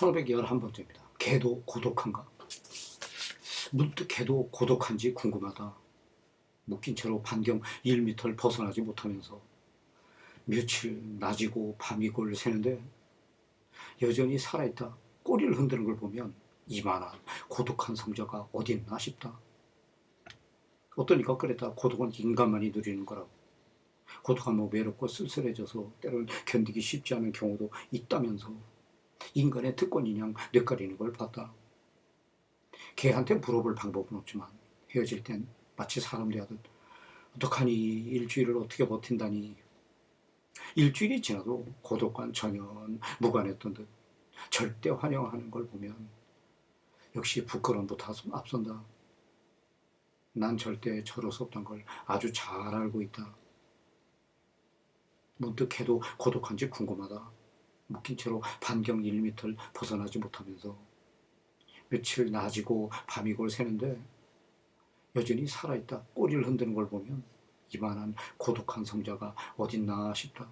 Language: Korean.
1511번째입니다. 개도 고독한가? 문득 개도 고독한지 궁금하다. 묶인 채로 반경 1m를 벗어나지 못하면서 며칠 낮이고 밤이고를 새는데 여전히 살아있다. 꼬리를 흔드는 걸 보면 이만한 고독한 성자가 어디 있나 싶다. 이가 그랬다. 고독은 인간만이 누리는 거라고. 고독하면 외롭고 쓸쓸해져서 때로는 견디기 쉽지 않은 경우도 있다면서 인간의 특권이냥 뇌가리는 걸 봤다. 걔한테 물어볼 방법은 없지만 헤어질 땐 마치 사람 대하듯 어떡하니 일주일을 어떻게 버틴다니 일주일이 지나도 고독과는 전혀 무관했던 듯 절대 환영하는 걸 보면 역시 부끄러움부터 앞선다. 난 절대 저럴 수 없단 걸 아주 잘 알고 있다. 문득 해도 고독한지 궁금하다. 묶인 채로 반경 1m를 벗어나지 못하면서 며칠 낮이고 밤이고를 새는데 여전히 살아있다. 꼬리를 흔드는 걸 보면 이만한 고독한 성자가 어딨나 싶다.